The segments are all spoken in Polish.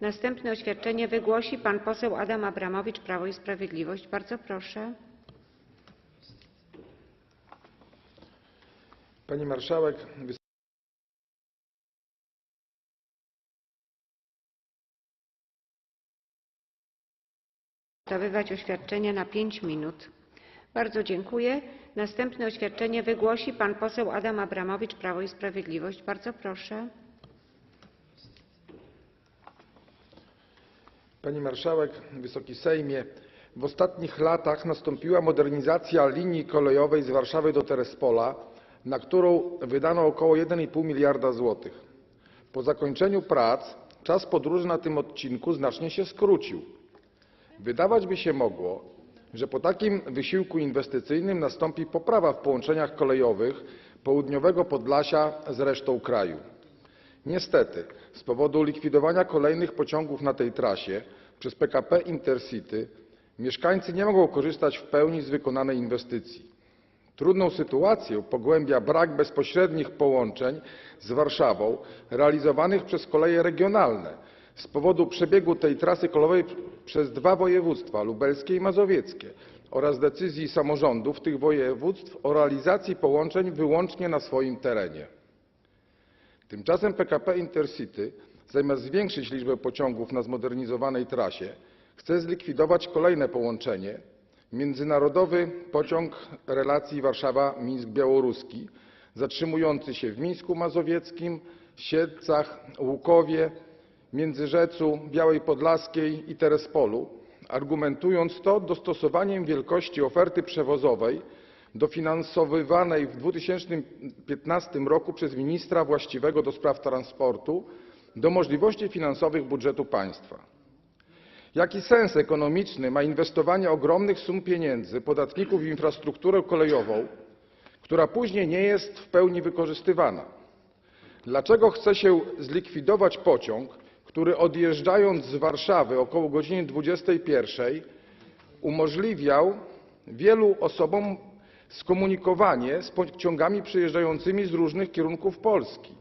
Następne oświadczenie wygłosi pan poseł Adam Abramowicz, Prawo i Sprawiedliwość. Bardzo proszę. Pani Marszałek! Przygotowywać oświadczenie na 5 minut. Bardzo dziękuję. Następne oświadczenie wygłosi pan poseł Adam Abramowicz, Prawo i Sprawiedliwość. Bardzo proszę. Pani Marszałek! Wysoki Sejmie! W ostatnich latach nastąpiła modernizacja linii kolejowej z Warszawy do Terespola, na którą wydano około 1,5 miliarda złotych. Po zakończeniu prac czas podróży na tym odcinku znacznie się skrócił. Wydawać by się mogło, że po takim wysiłku inwestycyjnym nastąpi poprawa w połączeniach kolejowych południowego Podlasia z resztą kraju. Niestety z powodu likwidowania kolejnych pociągów na tej trasie przez PKP Intercity mieszkańcy nie mogą korzystać w pełni z wykonanej inwestycji. Trudną sytuację pogłębia brak bezpośrednich połączeń z Warszawą realizowanych przez koleje regionalne z powodu przebiegu tej trasy kolejowej przez dwa województwa lubelskie i mazowieckie oraz decyzji samorządów tych województw o realizacji połączeń wyłącznie na swoim terenie. Tymczasem PKP Intercity zamiast zwiększyć liczbę pociągów na zmodernizowanej trasie chce zlikwidować kolejne połączenie międzynarodowy pociąg relacji Warszawa Mińsk Białoruski zatrzymujący się w Mińsku Mazowieckim, Siedlcach, Łukowie, Międzyrzecu, Białej Podlaskiej i Terespolu, argumentując to dostosowaniem wielkości oferty przewozowej dofinansowywanej w 2015 roku przez ministra właściwego do spraw transportu do możliwości finansowych budżetu państwa. Jaki sens ekonomiczny ma inwestowanie ogromnych sum pieniędzy podatników w infrastrukturę kolejową, która później nie jest w pełni wykorzystywana? Dlaczego chce się zlikwidować pociąg, który odjeżdżając z Warszawy około godziny 21 umożliwiał wielu osobom skomunikowanie z pociągami przyjeżdżającymi z różnych kierunków Polski?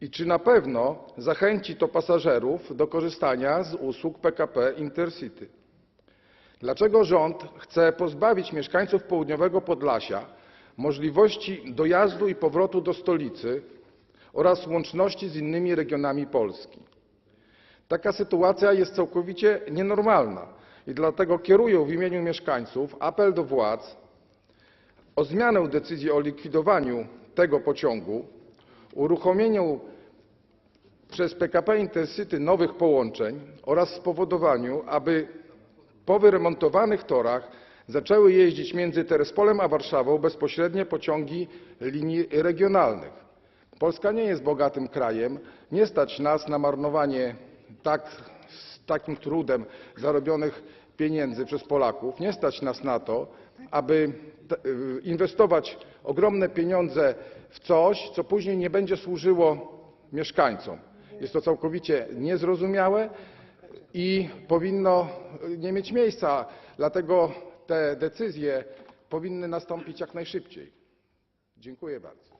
I czy na pewno zachęci to pasażerów do korzystania z usług PKP Intercity? Dlaczego rząd chce pozbawić mieszkańców południowego Podlasia możliwości dojazdu i powrotu do stolicy oraz łączności z innymi regionami Polski? Taka sytuacja jest całkowicie nienormalna i dlatego kieruję w imieniu mieszkańców apel do władz o zmianę decyzji o likwidowaniu tego pociągu, uruchomieniu przez PKP Intercity nowych połączeń oraz spowodowaniu, aby po wyremontowanych torach zaczęły jeździć między Terespolem a Warszawą bezpośrednie pociągi linii regionalnych. Polska nie jest bogatym krajem, nie stać nas na marnowanie tak, z takim trudem zarobionych pieniędzy przez Polaków, nie stać nas na to, aby y, inwestować ogromne pieniądze w coś, co później nie będzie służyło mieszkańcom. Jest to całkowicie niezrozumiałe i powinno y, nie mieć miejsca, dlatego te decyzje powinny nastąpić jak najszybciej. Dziękuję bardzo.